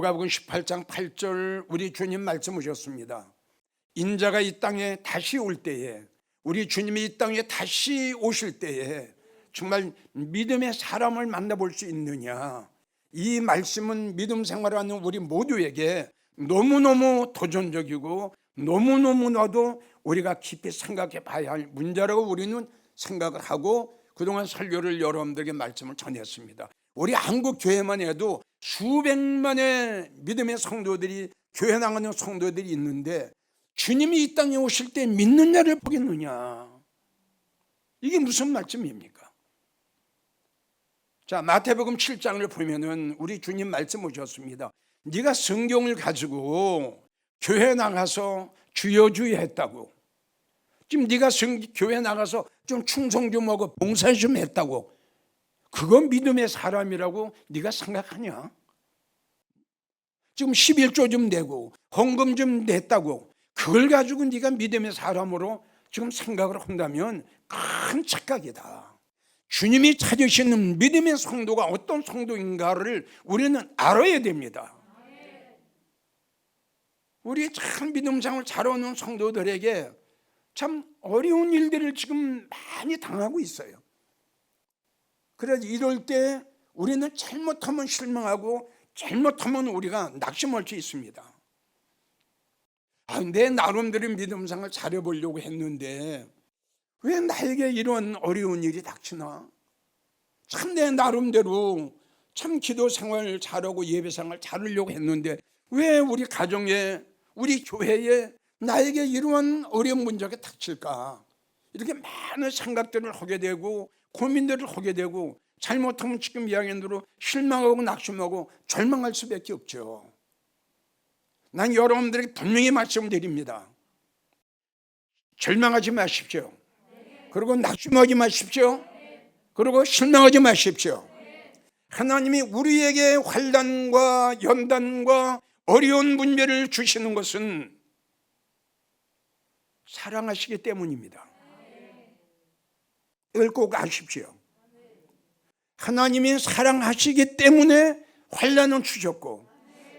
누가복음 18장 8절 우리 주님 말씀 오셨습니다. 인자가 이 땅에 다시 올 때에 우리 주님이 이 땅에 다시 오실 때에 정말 믿음의 사람을 만나볼 수 있느냐 이 말씀은 믿음 생활하는 우리 모두에게 너무너무 도전적이고 너무너무 나도 우리가 깊이 생각해 봐야 할 문제라고 우리는 생각을 하고 그동안 설교를 여러분들에게 말씀을 전했습니다. 우리 한국 교회만 해도 수백만의 믿음의 성도들이 교회 나가는 성도들이 있는데 주님이 이 땅에 오실 때 믿느냐를 보겠느냐. 이게 무슨 말씀입니까? 자, 마태복음 7장을 보면은 우리 주님 말씀 오셨습니다. 네가 성경을 가지고 교회 나가서 주여 주여 했다고. 지금 네가 성, 교회 나가서 좀 충성 좀 하고 봉사 좀 했다고. 그건 믿음의 사람이라고 네가 생각하냐? 지금 11조 좀 내고 헌금 좀 냈다고 그걸 가지고 네가 믿음의 사람으로 지금 생각을 한다면 큰 착각이다. 주님이 찾으시는 믿음의 성도가 어떤 성도인가를 우리는 알아야 됩니다. 우리 참 믿음상을 잘 오는 성도들에게 참 어려운 일들을 지금 많이 당하고 있어요. 그래서 이럴 때 우리는 잘못하면 실망하고 잘못하면 우리가 낙심할 수 있습니다. 아, 내 나름대로 믿음상을 잘해보려고 했는데 왜 나에게 이런 어려운 일이 닥치나? 참 내 나름대로 참 기도 생활 잘하고 예배 생활 잘하려고 했는데 왜 우리 가정에 우리 교회에 나에게 이러한 어려운 문제가 닥칠까? 이렇게 많은 생각들을 하게 되고 고민들을 하게 되고 잘못하면 지금 이야기한 대로 실망하고 낙심하고 절망할 수밖에 없죠. 난 여러분들에게 분명히 말씀드립니다. 절망하지 마십시오. 그리고 낙심하지 마십시오. 그리고 실망하지 마십시오. 하나님이 우리에게 환란과 연단과 어려운 문제를 주시는 것은 사랑하시기 때문입니다. 이걸 꼭 아십시오. 하나님이 사랑하시기 때문에 환란을 주셨고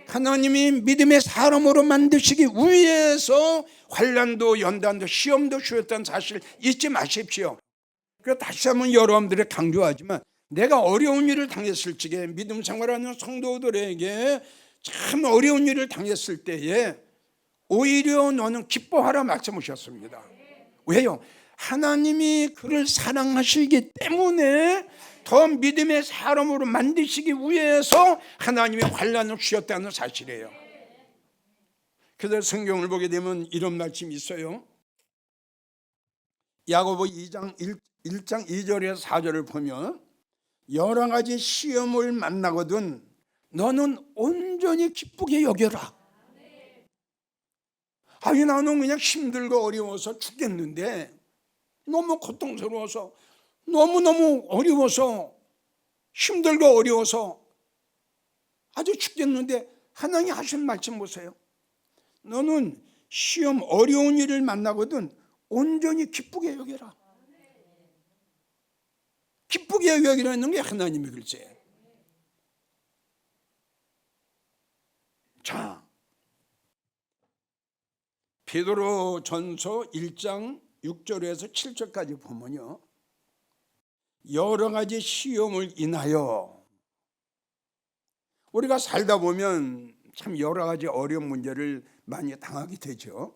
하나님이 믿음의 사람으로 만드시기 위해서 환란도 연단도 시험도 주셨다는 사실 잊지 마십시오. 그 다시 한번 여러분들에 강조하지만 내가 어려운 일을 당했을 적에 믿음 생활하는 성도들에게 참 어려운 일을 당했을 때에 오히려 너는 기뻐하라 말씀하셨습니다. 왜요? 하나님이 그를 사랑하시기 때문에 더 믿음의 사람으로 만드시기 위해서 하나님의 환란을 주셨다는 사실이에요. 그래서 성경을 보게 되면 이런 말씀이 있어요. 야고보 2장 1, 1장 2절에서 4절을 보면 여러 가지 시험을 만나거든 너는 온전히 기쁘게 여겨라. 아니 나는 그냥 힘들고 어려워서 죽겠는데 너무 고통스러워서 너무너무 어려워서 힘들고 어려워서 아주 죽겠는데 하나님 하신 말씀 보세요. 너는 시험 어려운 일을 만나거든 온전히 기쁘게 여겨라. 기쁘게 여기라는 게 하나님의 글쎄. 자, 베드로 전서 1장 6절에서 7절까지 보면요. 여러 가지 시험을 인하여 우리가 살다 보면 참 여러 가지 어려운 문제를 많이 당하게 되죠.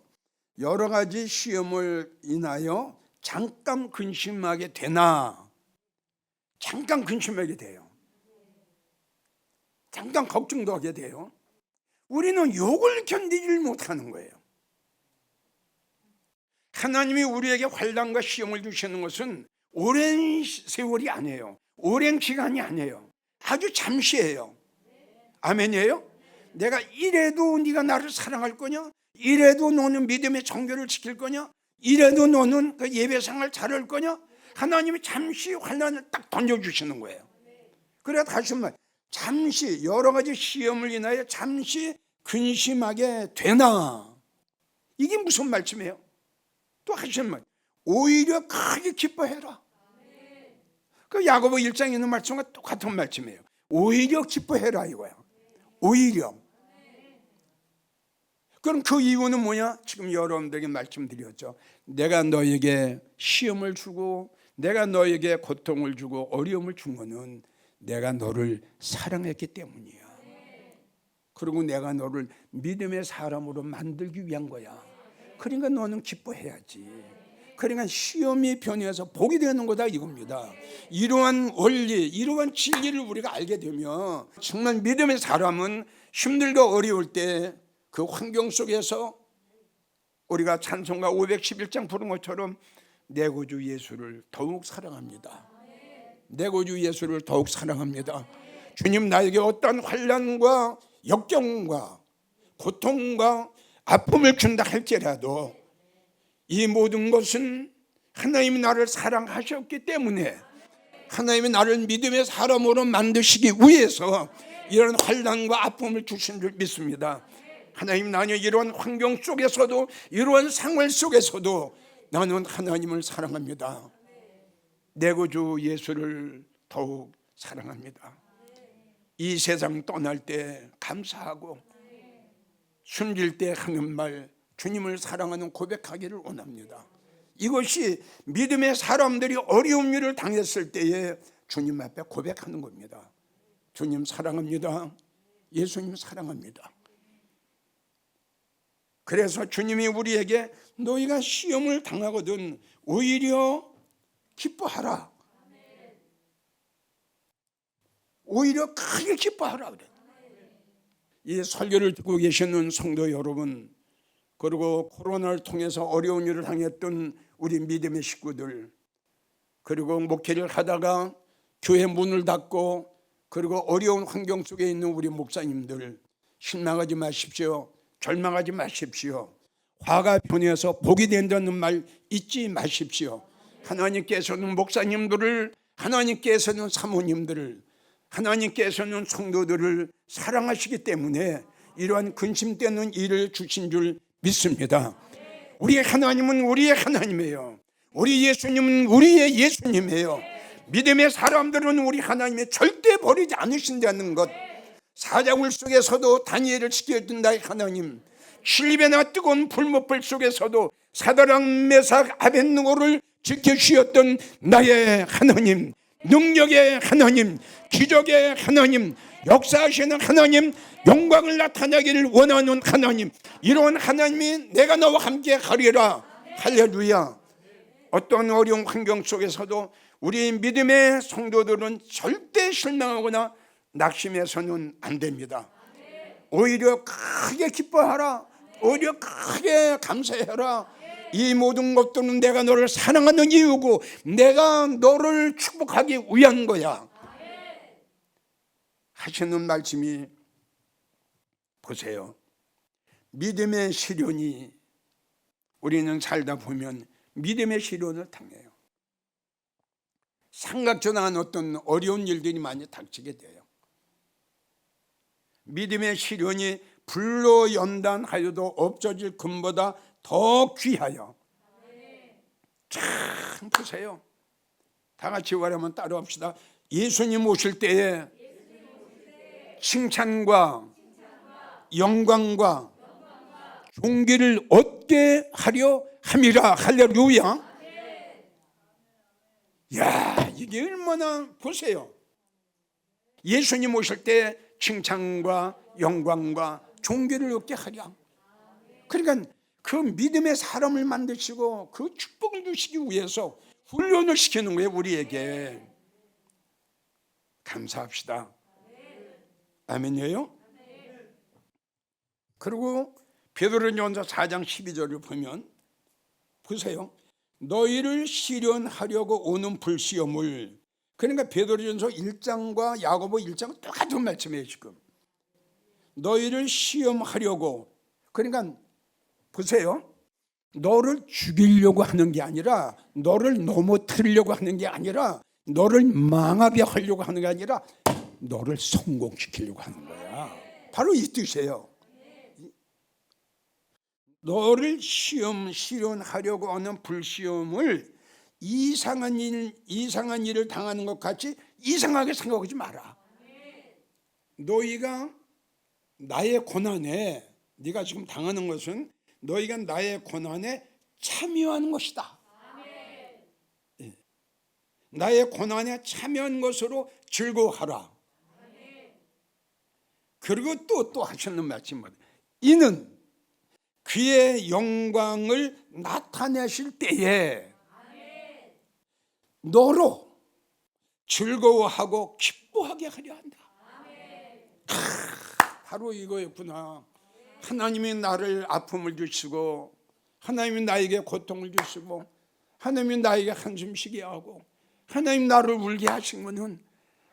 여러 가지 시험을 인하여 잠깐 근심하게 되나 잠깐 근심하게 돼요. 잠깐 걱정도 하게 돼요. 우리는 욕을 견디질 못하는 거예요. 하나님이 우리에게 환란과 시험을 주시는 것은 오랜 세월이 아니에요. 오랜 기간이 아니에요. 아주 잠시예요. 아멘이에요? 내가 이래도 네가 나를 사랑할 거냐? 이래도 너는 믿음의 정결을 지킬 거냐? 이래도 너는 그 예배 생활 잘할 거냐? 하나님이 잠시 환란을 딱 던져주시는 거예요. 그래 다시 한번 잠시 여러 가지 시험을 인하여 잠시 근심하게 되나? 이게 무슨 말씀이에요? 또 하시는 말 오히려 크게 기뻐해라. 그 야고보 1장에 있는 말씀과 똑같은 말씀이에요. 오히려 기뻐해라 이거야. 오히려 그럼 그 이유는 뭐냐? 지금 여러분들에게 말씀드렸죠. 내가 너에게 시험을 주고 내가 너에게 고통을 주고 어려움을 준 거는 내가 너를 사랑했기 때문이야. 그리고 내가 너를 믿음의 사람으로 만들기 위한 거야. 그러니까 너는 기뻐해야지. 그러니까 시험이 변해서 복이 되는 거다 이겁니다. 이러한 원리, 이러한 진리를 우리가 알게 되면 정말 믿음의 사람은 힘들고 어려울 때 그 환경 속에서 우리가 찬송가 511장 부른 것처럼 내 구주 예수를 더욱 사랑합니다. 내 구주 예수를 더욱 사랑합니다. 주님 나에게 어떤 환란과 역경과 고통과 아픔을 준다 할지라도 이 모든 것은 하나님이 나를 사랑하셨기 때문에 하나님이 나를 믿음의 사람으로 만드시기 위해서 이런 환란과 아픔을 주신 줄 믿습니다. 하나님 나는 이러한 환경 속에서도 이러한 상황 속에서도 나는 하나님을 사랑합니다. 내 구주 예수를 더욱 사랑합니다. 이 세상 떠날 때 감사하고 숨질 때 하는 말 주님을 사랑하는 고백하기를 원합니다. 이것이 믿음의 사람들이 어려운 일을 당했을 때에 주님 앞에 고백하는 겁니다. 주님 사랑합니다. 예수님 사랑합니다. 그래서 주님이 우리에게 너희가 시험을 당하거든 오히려 기뻐하라. 오히려 크게 기뻐하라 그래. 이 설교를 듣고 계시는 성도 여러분, 그리고 코로나를 통해서 어려운 일을 당했던 우리 믿음의 식구들, 그리고 목회를 하다가 교회 문을 닫고 그리고 어려운 환경 속에 있는 우리 목사님들 실망하지 마십시오. 절망하지 마십시오. 화가 변해서 복이 된다는 말 잊지 마십시오. 하나님께서는 목사님들을 하나님께서는 사모님들을 하나님께서는 성도들을 사랑하시기 때문에 이러한 근심되는 일을 주신 줄 믿습니다. 우리 하나님은 우리의 하나님이에요. 우리 예수님은 우리의 예수님이에요. 믿음의 사람들은 우리 하나님의 절대 버리지 않으신다는 것. 사자굴 속에서도 다니엘을 지켜준 나의 하나님. 실립에나 뜨거운 불못불 속에서도 사다랑 메삭 아벤누고를 지켜주셨던 나의 하나님. 능력의 하나님, 기적의 하나님, 역사하시는 하나님, 영광을 나타내기를 원하는 하나님, 이런 하나님이 내가 너와 함께 가리라. 할렐루야. 어떤 어려운 환경 속에서도 우리 믿음의 성도들은 절대 실망하거나 낙심해서는 안 됩니다. 오히려 크게 기뻐하라. 오히려 크게 감사해라. 이 모든 것들은 내가 너를 사랑하는 이유고 내가 너를 축복하기 위한 거야. 하시는 말씀이 보세요. 믿음의 시련이 우리는 살다 보면 믿음의 시련을 당해요. 삼각전한 어떤 어려운 일들이 많이 닥치게 돼요. 믿음의 시련이 불로 연단하여도 없어질 금보다 더 귀하여. 참 보세요. 다 같이 말하면 따라합시다. 예수님 오실 때에 칭찬과 영광과 존귀를 얻게 하려 함이라 할렐루야. 야 이게 얼마나 보세요. 예수님 오실 때 칭찬과 영광과 존귀를 얻게 하랴. 그러니까 그 믿음의 사람을 만드시고 그 축복을 주시기 위해서 훈련을 시키는 거예요 우리에게. 감사합시다. 아멘이에요? 그리고 베드로전서 4장 12절을 보면 보세요. 너희를 시련하려고 오는 불시험을 그러니까 베드로전서 1장과 야고보 1장은 똑같은 말씀이에요 지금. 너희를 시험하려고 그러니까 보세요. 너를 죽이려고 하는 게 아니라 너를 넘어뜨리려고 하는 게 아니라 너를 망하게 하려고 하는 게 아니라 너를 성공시키려고 하는 거야. 바로 이 뜻이에요. 너를 시험 실현하려고 하는 불시험을 이상한 일 이상한 일을 당하는 것 같이 이상하게 생각하지 마라. 너희가 나의 고난에 네가 지금 당하는 것은 너희가 나의 고난에 참여하는 것이다. 예. 나의 고난에 참여한 것으로 즐거워하라. 그리고 또 또 하시는 말씀은 이는 그의 영광을 나타내실 때에 너로 즐거워하고 기뻐하게 하려 한다. 크, 바로 이거였구나. 하나님이 나를 아픔을 주시고 하나님이 나에게 고통을 주시고 하나님이 나에게 한숨 쉬게 하고 하나님 나를 울게 하신 것은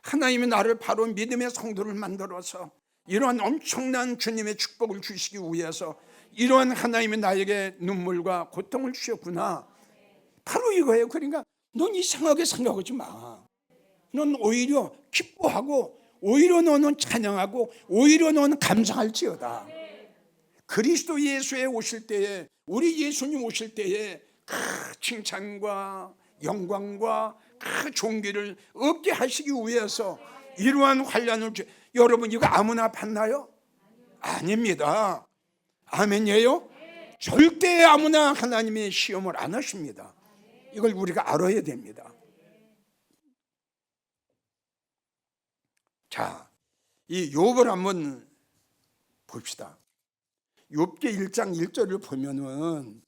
하나님이 나를 바로 믿음의 성도를 만들어서 이러한 엄청난 주님의 축복을 주시기 위해서 이러한 하나님이 나에게 눈물과 고통을 주셨구나. 바로 이거예요. 그러니까 넌 이상하게 생각하지 마. 넌 오히려 기뻐하고 오히려 너는 찬양하고 오히려 너는 감사할지어다. 그리스도 예수에 오실 때에 우리 예수님 오실 때에 그 칭찬과 영광과 그 존귀를 얻게 하시기 위해서 이러한 환란을 주... 여러분 이거 아무나 받나요? 아닙니다. 아멘이에요? 절대 아무나 하나님의 시험을 안 하십니다. 이걸 우리가 알아야 됩니다. 자, 이 욥을 한번 봅시다. 욥기 1장 1절을 보면은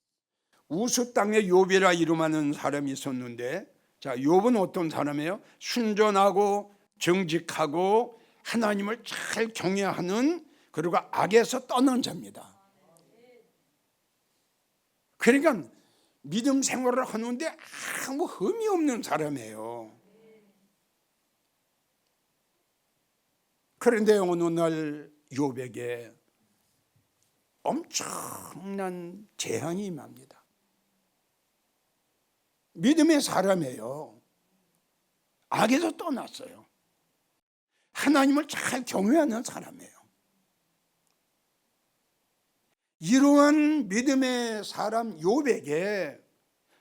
우수 땅에 욥이라 이름하는 사람이 있었는데 자, 욥은 어떤 사람이에요? 순전하고 정직하고 하나님을 잘 경외하는 그리고 악에서 떠난 자입니다. 그러니까 믿음 생활을 하는데 아무 흠이 없는 사람이에요. 그런데 어느 날 욥에게 엄청난 재앙이 임합니다. 믿음의 사람이에요. 악에서 떠났어요. 하나님을 잘 경외하는 사람이에요. 이러한 믿음의 사람 욥에게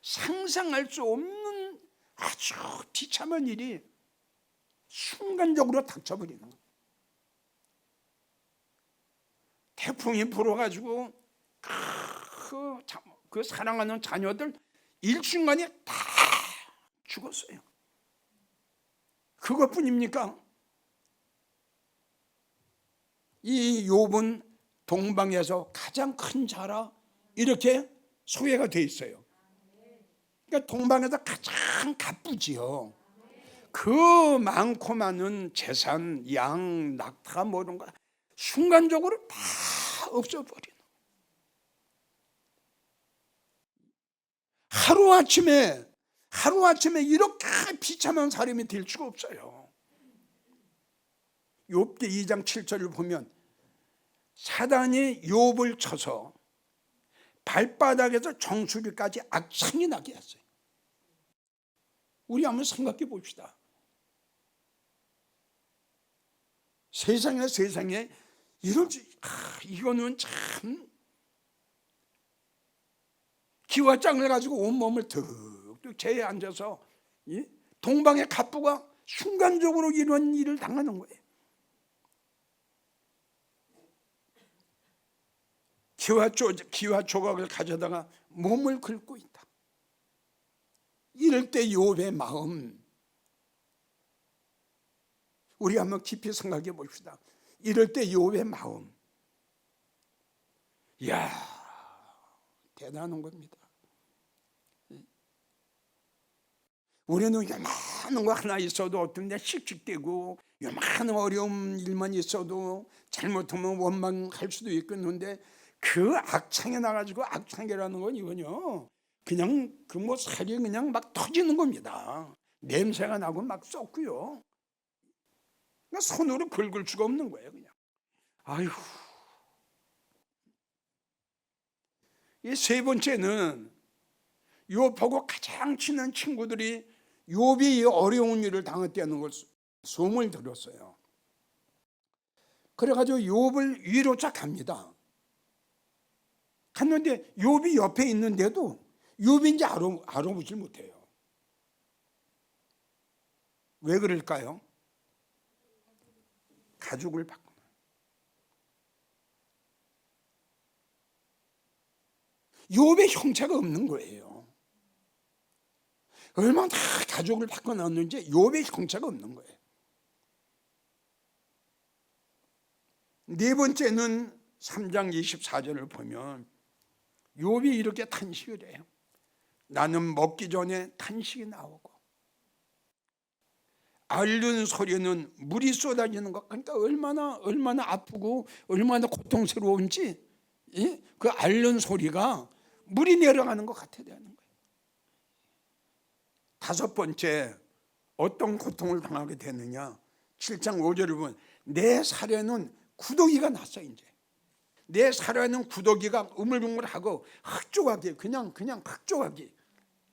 상상할 수 없는 아주 비참한 일이 순간적으로 닥쳐버리는 거예요. 태풍이 불어가지고 그, 그 사랑하는 자녀들 일순간에 다 죽었어요. 그것뿐입니까? 이 욥은 동방에서 가장 큰 자라 이렇게 소개가 돼 있어요. 그러니까 동방에서 가장 가쁘지요. 그 많고 많은 재산, 양, 낙타 뭐 이런 거 순간적으로 다 없어버리는. 하루 아침에 하루 아침에 이렇게 비참한 사람이 될 수가 없어요. 욥기 2장 7절을 보면 사단이 욥을 쳐서 발바닥에서 정수리까지 악창이 나게 했어요. 우리 한번 생각해 봅시다. 세상에 세상에 이런 아, 이거는 참 기와장을 가지고 온 몸을 득득 재에 앉아서 예? 동방의 갑부가 순간적으로 이런 일을 당하는 거예요. 기와, 조, 기와 조각을 가져다가 몸을 긁고 있다. 이럴 때 욥의 마음 우리 한번 깊이 생각해 봅시다. 이럴 때 욥의 마음. 이야, 대단한 겁니다. 우리는 요만한 거 하나 있어도 어떤 데 씩씩대고 요만한 어려운 일만 있어도 잘못하면 원망할 수도 있겠는데 그 악창에 나가지고 악창이라는 건 이거요. 그냥 그 뭐 살이 그냥 막 터지는 겁니다. 냄새가 나고 막 썩고요. 손으로 긁을 수가 없는 거예요, 그냥. 아휴. 이 세 번째는 요하고 가장 친한 친구들이 욥이 어려운 일을 당했다는 걸 소문을 들었어요. 그래가지고 욥을 위로자 갑니다. 갔는데 욥이 옆에 있는데도 욥인지 알아, 알아보질 못해요. 왜 그럴까요? 가죽을 바꾸는. 욥의 형체가 없는 거예요. 얼마나 가족을 바꿔놨는지 욥의 형체가 없는 거예요. 네 번째는 3장 24절을 보면 욥이 이렇게 탄식을 해요. 나는 먹기 전에 탄식이 나오고 앓는 소리는 물이 쏟아지는 것 그러니까 얼마나 얼마나 아프고 얼마나 고통스러운지 예? 그 앓는 소리가 물이 내려가는 것 같아야 되는 거예요. 다섯 번째 어떤 고통을 당하게 되느냐 7장 5절을 보면 내 살에는 구더기가 났어 이제 내 살에는 구더기가 우물우물하고 흑조각이 그냥 그냥 흑조각이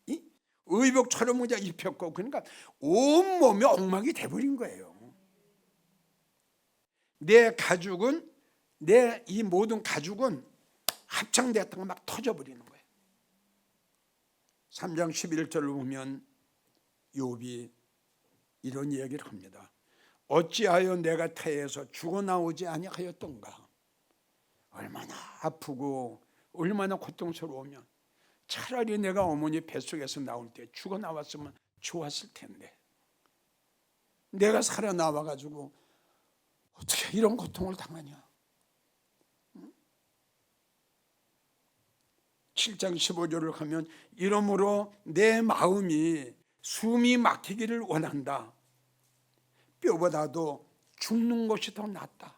이? 의복처럼 그냥 입혔고 그러니까 온 몸이 엉망이 돼버린 거예요. 내 가죽은 내 이 모든 가죽은 합창됐던 거막 터져버리는 거예요. 3장 11절을 보면 욥이 이런 이야기를 합니다. 어찌하여 내가 태에서 죽어 나오지 아니하였던가 얼마나 아프고 얼마나 고통스러우면 차라리 내가 어머니 뱃속에서 나올 때 죽어 나왔으면 좋았을 텐데 내가 살아 나와 가지고 어떻게 이런 고통을 당하냐 7장 15절을 가면 이러므로 내 마음이 숨이 막히기를 원한다 뼈보다도 죽는 것이 더 낫다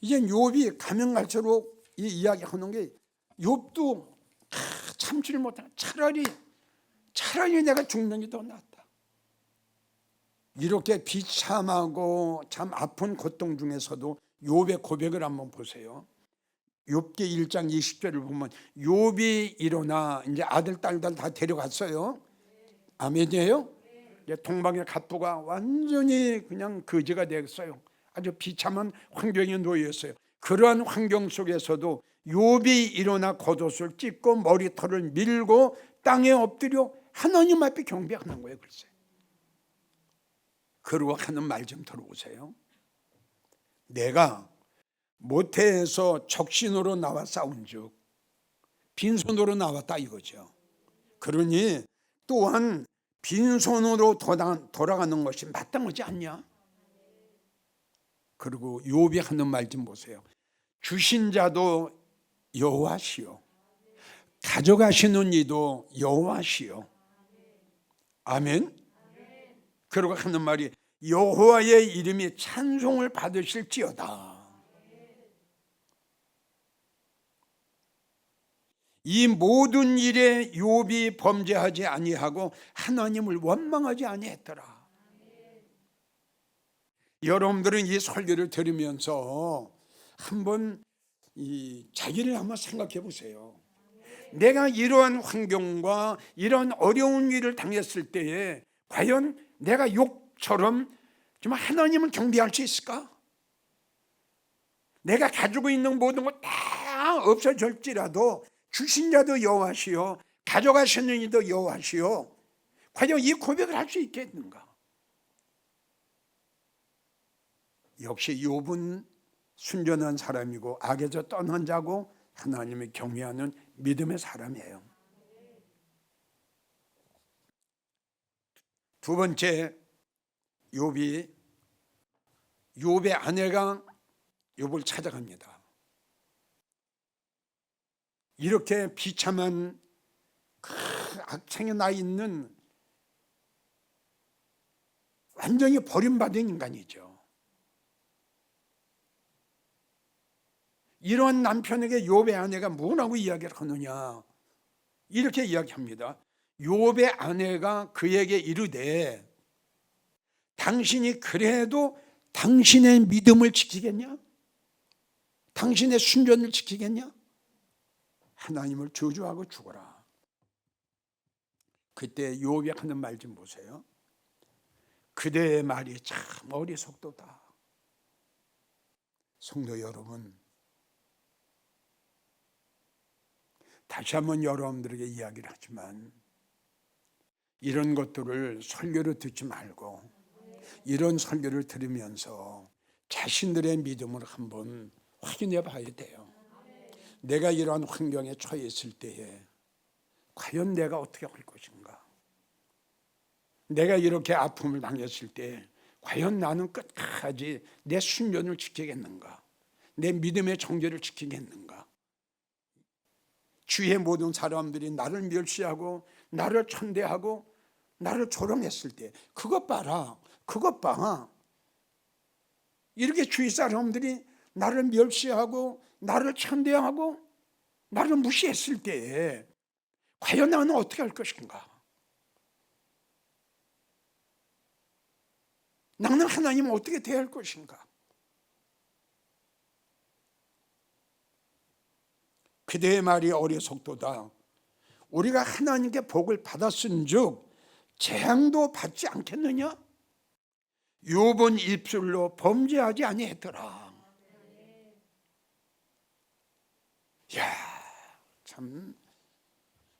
이제 욥이 가면 갈수록 이 이야기하는 게 욥도 참지를 못하는 차라리 차라리 내가 죽는 게 더 낫다. 이렇게 비참하고 참 아픈 고통 중에서도 욥의 고백을 한번 보세요. 욥기 1장 20절을 보면 욥이 일어나 이제 아들 딸들 다 데려갔어요. 아멘이에요? 이제 동방의 갑부가 완전히 그냥 거지가 됐어요. 아주 비참한 환경에 놓였어요. 그러한 환경 속에서도 욥이 일어나 겉옷을 찢고 머리털을 밀고 땅에 엎드려 하나님 앞에 경배하는 거예요. 글쎄. 그러고 하는 말 좀 들어보세요. 내가 모태에서 적신으로 나와 싸운즉 빈손으로 나왔다 이거죠. 그러니 또한 빈손으로 돌아가는 것이 마땅하지 않냐? 그리고 욥이 하는 말 좀 보세요. 주신 자도 여호와시요. 가져가시는 이도 여호와시요. 아멘. 그리고 하는 말이 여호와의 이름이 찬송을 받으실지어다. 이 모든 일에 욥이 범죄하지 아니하고 하나님을 원망하지 아니했더라. 여러분들은 이 설교를 들으면서 한번 이 자기를 한번 생각해 보세요. 내가 이러한 환경과 이런 어려운 일을 당했을 때에 과연 내가 욕처럼 좀 하나님을 경배할 수 있을까? 내가 가지고 있는 모든 것 다 없어질지라도 주신 자도 여호와시요 가져가시는 이도 여호와시요 과연 이 고백을 할 수 있겠는가? 역시 욥은 순전한 사람이고 악에서 떠난 자고 하나님을 경외하는 믿음의 사람이에요. 두 번째 욥이 욥의 아내가 욥을 찾아갑니다. 이렇게 비참한 그 악창에 나 있는 완전히 버림받은 인간이죠. 이런 남편에게 욥의 아내가 뭐라고 이야기를 하느냐 이렇게 이야기합니다. 욥의 아내가 그에게 이르되 당신이 그래도 당신의 믿음을 지키겠냐? 당신의 순전을 지키겠냐? 하나님을 저주하고 죽어라. 그때 욥이 하는 말 좀 보세요. 그대의 말이 참 어리석도다. 성도 여러분, 다시 한번 여러분들에게 이야기를 하지만 이런 것들을 설교를 듣지 말고 이런 설교를 들으면서 자신들의 믿음을 한번 확인해 봐야 돼요. 내가 이러한 환경에 처해 있을 때에 과연 내가 어떻게 할 것인가? 내가 이렇게 아픔을 당했을 때 과연 나는 끝까지 내 순전을 지키겠는가? 내 믿음의 정죄를 지키겠는가? 주위의 모든 사람들이 나를 멸시하고 나를 천대하고 나를 조롱했을 때 그것 봐라. 그것 봐. 이렇게 주위 사람들이 나를 멸시하고 나를 천대하고 나를 무시했을 때에 과연 나는 어떻게 할 것인가? 나는 하나님을 어떻게 대할 것인가? 그대의 말이 어리석도다. 우리가 하나님께 복을 받았은 즉 재앙도 받지 않겠느냐? 요번 입술로 범죄하지 아니했더라. 야, 참,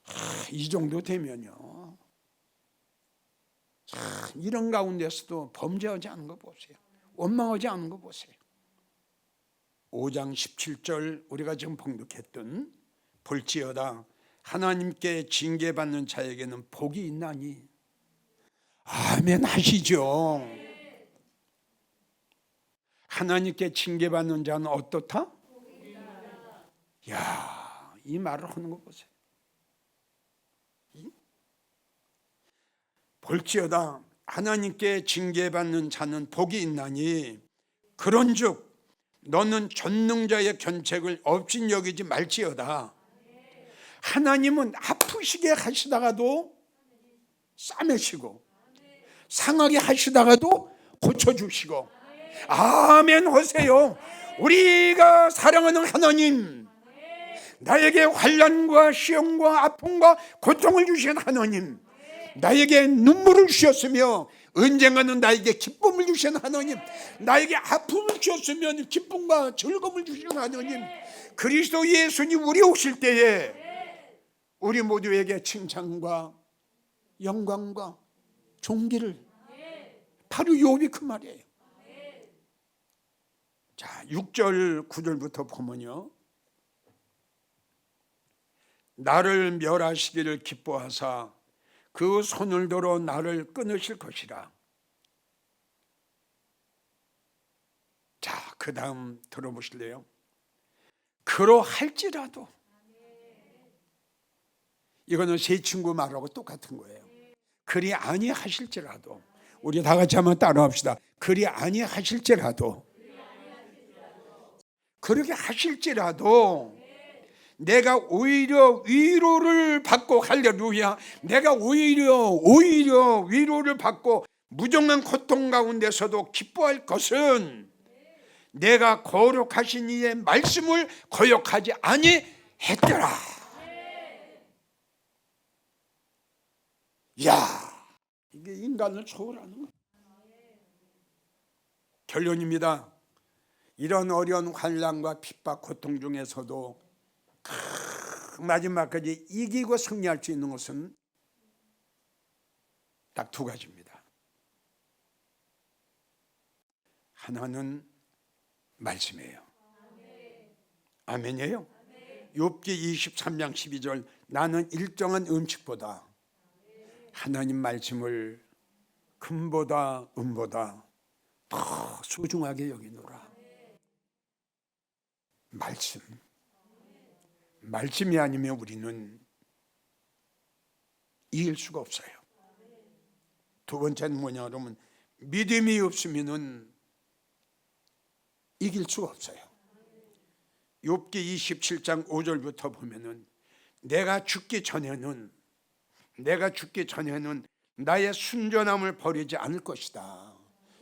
아, 이 정도 되면요. 참, 이런 가운데서도 범죄하지 않은 거 보세요. 원망하지 않은 거 보세요. 5장 17절 우리가 지금 봉독했던 볼지어다 하나님께 징계받는 자에게는 복이 있나니 아멘 하시죠. 하나님께 징계받는 자는 어떻다? 야, 이 말을 하는 거 보세요. 이? 볼지어다 하나님께 징계받는 자는 복이 있나니 그런즉 너는 전능자의 견책을 없인 여기지 말지어다. 하나님은 아프시게 하시다가도 싸매시고 상하게 하시다가도 고쳐주시고 아멘 하세요. 우리가 사랑하는 하나님 나에게 환란과 시험과 아픔과 고통을 주신 하나님 나에게 눈물을 주셨으며 언젠가는 나에게 기쁨을 주신 하나님 나에게 아픔을 주셨으면 기쁨과 즐거움을 주신 하나님 그리스도 예수님 우리 오실 때에 우리 모두에게 칭찬과 영광과 존귀를 바로 욥이 그 말이에요. 자 6절 9절부터 보면요 나를 멸하시기를 기뻐하사 그 손을 들어 나를 끊으실 것이라. 자, 그 다음 들어보실래요? 그러할지라도 이거는 새 친구 말하고 똑같은 거예요. 그리 아니 하실지라도 우리 다 같이 한번 따라합시다. 그리 아니 하실지라도 그렇게 하실지라도 내가 오히려 위로를 받고 할렐루야 내가 오히려 오히려 위로를 받고 무정한 고통 가운데서도 기뻐할 것은 내가 거룩하신 이의 말씀을 거역하지 아니했더라. 야 이게 인간을 초월하는 거. 결론입니다. 이런 어려운 환란과 핍박 고통 중에서도 마지막까지 이기고 승리할 수 있는 것은 딱 두 가지입니다. 하나는 말씀이에요. 아멘이에요. 욥기 23장 12절 나는 일정한 음식보다 하나님 말씀을 금보다 은보다 더 소중하게 여기노라. 말씀. 말씀이 아니면 우리는 이길 수가 없어요. 두 번째는 뭐냐 그러면 믿음이 없으면은 이길 수가 없어요. 욥기 27장 5절부터 보면은 내가 죽기 전에는 내가 죽기 전에는 나의 순전함을 버리지 않을 것이다.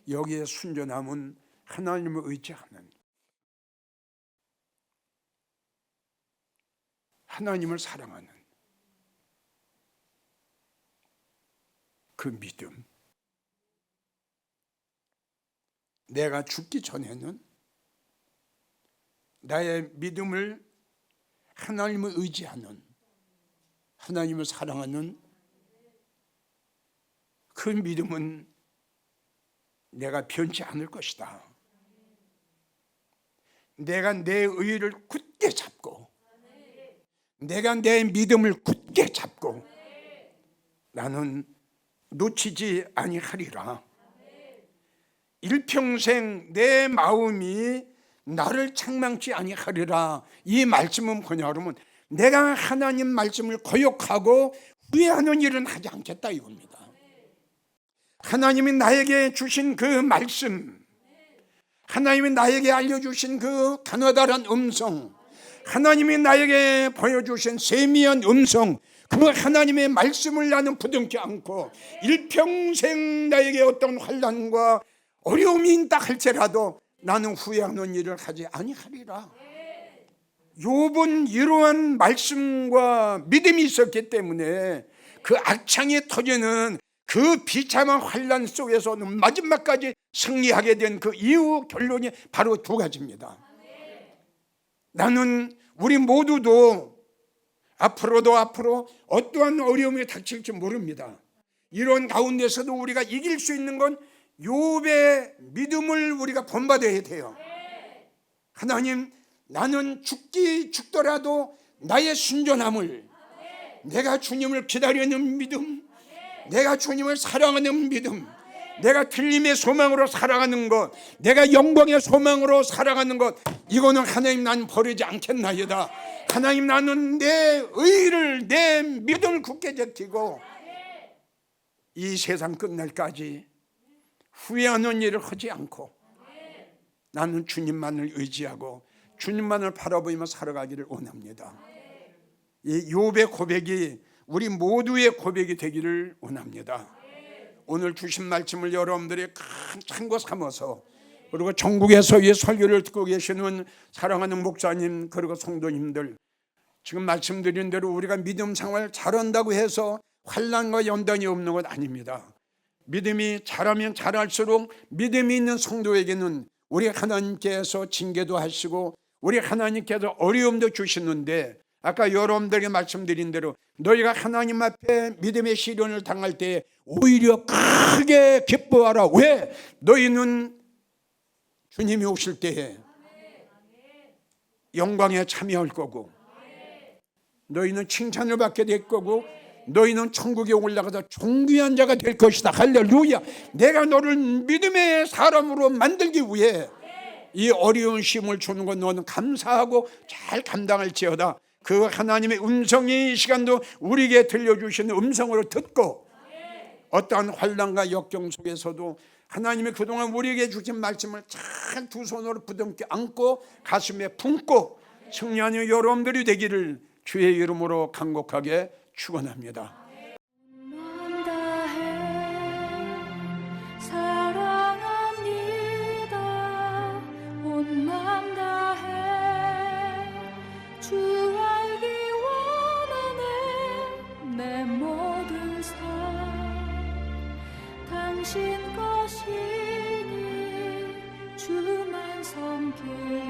여기에 순전함은 하나님을 의지하는 하나님을 사랑하는 그 믿음. 내가 죽기 전에는 나의 믿음을 하나님을 의지하는 하나님을 사랑하는 그 믿음은 내가 변치 않을 것이다. 내가 내 의를 굳게 잡고 내가 내 믿음을 굳게 잡고 나는 놓치지 아니하리라. 일평생 내 마음이 나를 책망치 아니하리라. 이 말씀은 뭐냐 그러면 내가 하나님 말씀을 거역하고 후회하는 일은 하지 않겠다 이겁니다. 하나님이 나에게 주신 그 말씀, 하나님이 나에게 알려주신 그 가나다란 음성, 하나님이 나에게 보여주신 세미한 음성, 그 하나님의 말씀을 나는 부둥켜 안고 일평생 나에게 어떤 환란과 어려움이 있다 할지라도 나는 후회하는 일을 하지 아니하리라. 욥은 이러한 말씀과 믿음이 있었기 때문에 그 악창이 터지는 그 비참한 환란 속에서는 마지막까지 승리하게 된 그 이후 결론이 바로 두 가지입니다. 나는 우리 모두도 앞으로도 앞으로 어떠한 어려움이 닥칠지 모릅니다. 이런 가운데서도 우리가 이길 수 있는 건 욥의 믿음을 우리가 본받아야 돼요. 하나님, 나는 죽기 죽더라도 나의 순전함을 내가 주님을 기다리는 믿음, 내가 주님을 사랑하는 믿음, 내가 틀림의 소망으로 살아가는 것, 내가 영광의 소망으로 살아가는 것, 이거는 하나님 난 버리지 않겠나이다. 하나님 나는 내 의를 내 믿음을 굳게 지키고 이 세상 끝날까지 후회하는 일을 하지 않고 나는 주님만을 의지하고 주님만을 바라보며 살아가기를 원합니다. 이 욥의 고백이 우리 모두의 고백이 되기를 원합니다. 오늘 주신 말씀을 여러분들이 큰 참고 삼아서 그리고 전국에서 이 설교를 듣고 계시는 사랑하는 목사님 그리고 성도님들 지금 말씀드린 대로 우리가 믿음 생활 잘한다고 해서 환란과 연단이 없는 것 아닙니다. 믿음이 잘하면 잘할수록 믿음이 있는 성도에게는 우리 하나님께서 징계도 하시고 우리 하나님께서 어려움도 주시는데 아까 여러분들에게 말씀드린 대로 너희가 하나님 앞에 믿음의 시련을 당할 때 오히려 크게 기뻐하라. 왜? 너희는 주님이 오실 때에 영광에 참여할 거고 너희는 칭찬을 받게 될 거고 너희는 천국에 올라가서 존귀한 자가 될 것이다. 할렐루야. 내가 너를 믿음의 사람으로 만들기 위해 이 어려운 시험을 주는 건 너는 감사하고 잘 감당할지어다. 그 하나님의 음성이 이 시간도 우리에게 들려주시는 음성으로 듣고 어떠한 환란과 역경 속에서도 하나님이 그동안 우리에게 주신 말씀을 잘 두 손으로 부둥켜 안고 가슴에 품고 승리하는 여러분들이 되기를 주의 이름으로 간곡하게 축원합니다. 것이